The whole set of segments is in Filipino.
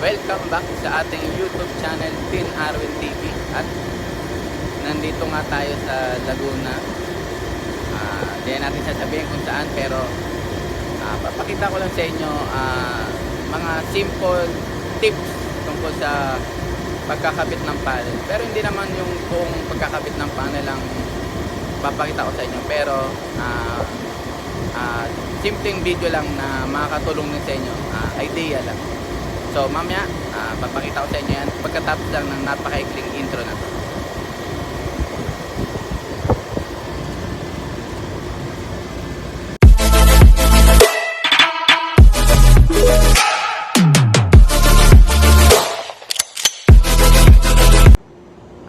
Welcome back sa ating YouTube channel Tin Arwin TV at nandito nga tayo sa Laguna. Ah, Di natin sasabihin kung saan pero ah, papakita ko lang sa inyo ah, mga simple tips tungkol sa pagkakabit ng panel. Pero hindi naman yung buong pagkakabit ng panel ang papakita ko sa inyo pero ah, ah, simpleng video lang na makakatulong din sa inyo, ah, idea lang. So mamaya, ah, papakita ko sa inyo yan pagkatapos lang ng napakaikling intro na to.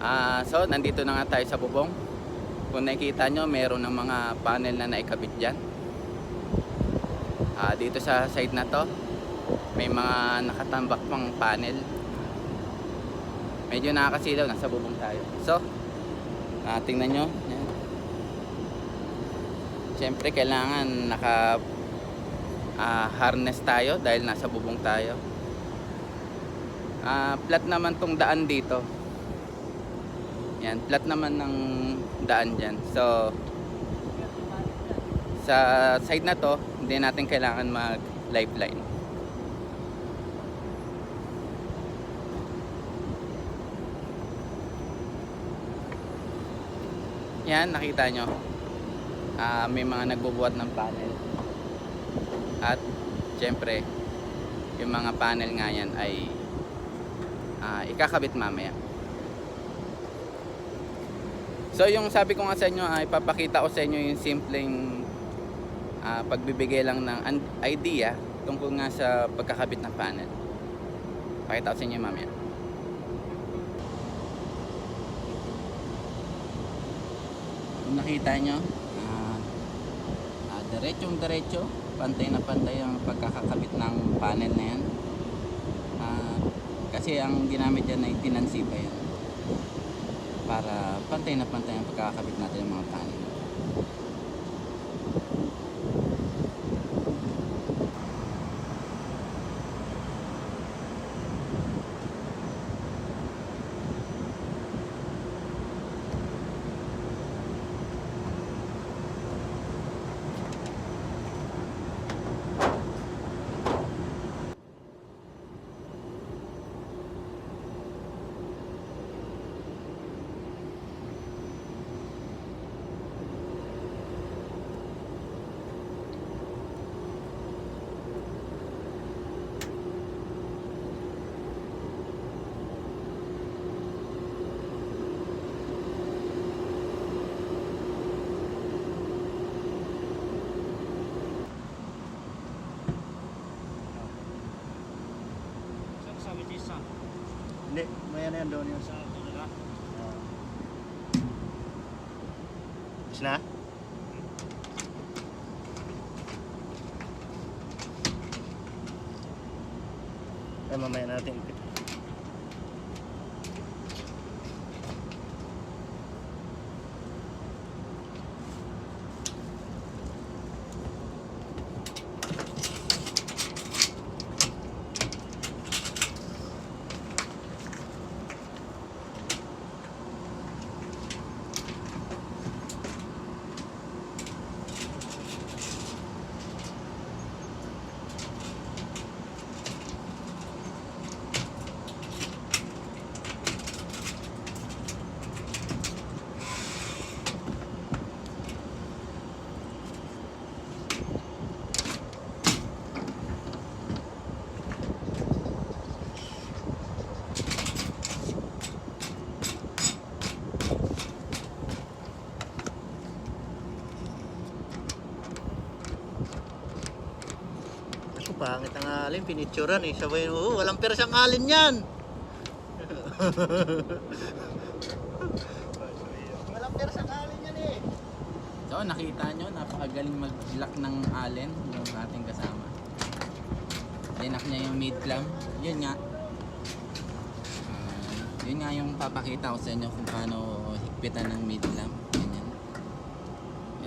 Ah, so nandito na nga tayo sa bubong. Kung nakikita nyo, meron ng mga panel na naikabit dyan. Ah, dito sa side na to, may mga nakatambak pang panel. Medyo nakakasilaw, nasa bubong tayo. So, ah, tingnan nyo. Yan. Siyempre, kailangan naka ah, harness tayo dahil nasa bubong tayo. Ah, flat naman tong daan dito. Yan, flat naman ng daan dyan. So, sa side na to, hindi natin kailangan mag lifeline. Yan, nakita nyo. Ah, may mga nagbubuhat ng panel. At, syempre, yung mga panel nga yan ay ah, ikakabit mamaya. So yung sabi ko nga sa inyo ay papakita ko sa inyo yung simpleng ah, pagbibigay lang ng idea tungkol nga sa pagkakabit ng panel. Pakita ko sa inyo mamaya. Kung nakita nyo, ah, ah, diretsong diretso, pantay na pantay ang pagkakakabit ng panel na yan. Ah, kasi ang ginamit dyan ay tinansipa yan para pantay na pantay ang pagkakabit natin ng mga panel. Sa kasama dyan sa Hindi, may ano yan doon yun. sa kanila. Oo. Tapos na? Ay, mamaya natin ipit. Alin, pinitsuran eh. Sabay, oo, walang pera ang alin yan. walang pera ang alin yan eh. So nakita nyo, napakagaling mag-lock ng allen yung ating kasama. Dinak niya yung mid clamp. Yun nga. Ah, yun nga yung papakita ko sa inyo kung paano higpitan ng mid clamp. Ganyan.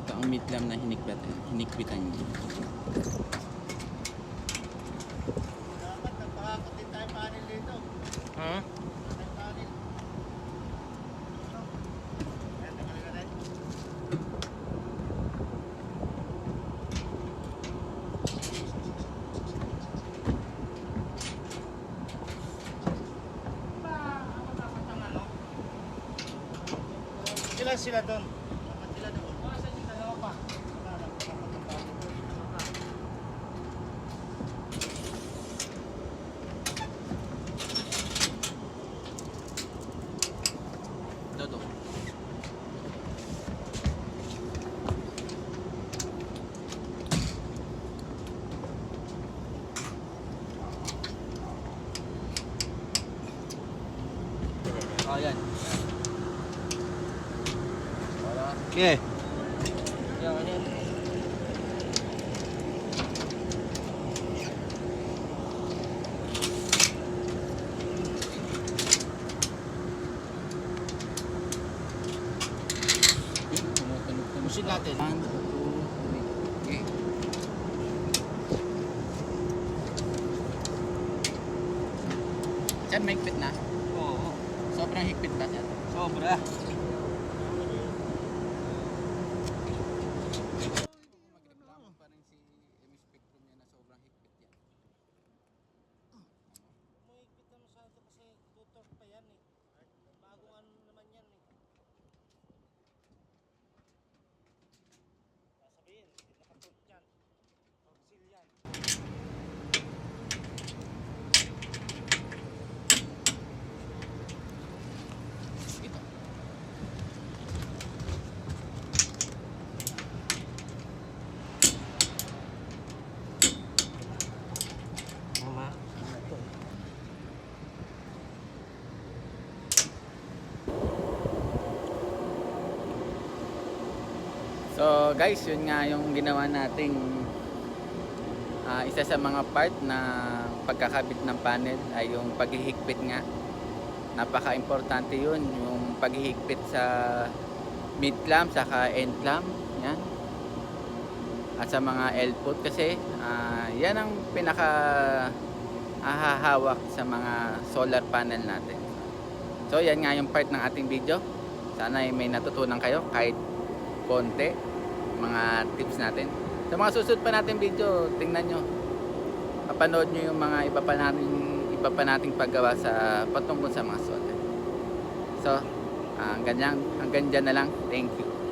Ito ang mid clamp na hinikpitan, hinikpitan niyo. Ilan sila doon? Dodo. Oh, yan. Wala. Okay. Yan, yan. Pusin natin. One, two, three. Okay. Sir, may higpit na? Oo. Sobrang higpit ba, sir? Sobra. Magreklamo pa rin si M Spectrum niya na sobrang higpit yan. Mahigpit na masyado kasi tutor pa yan eh. Bagong ano naman yan eh. Sasabihin, hindi nakatult yan. Auxil yan. Ito. Mama. So guys, yun nga yung ginawa nating ah, isa sa mga part na pagkakabit ng panel ay yung paghihigpit nga. Napaka-importante yun, yung paghihigpit sa mid clamp saka end clamp, yan. At sa mga L-put kasi ah, yan ang pinaka ahahawak sa mga solar panel natin. So yan nga yung part ng ating video. Sana ay may natutunan kayo kahit konti mga tips natin. Sa mga susunod pa natin video, tingnan nyo. Mapanood nyo yung mga iba pa nating, iba pa nating paggawa sa patungkol sa mga solar. So, hanggang, hanggang dyan na lang. Thank you.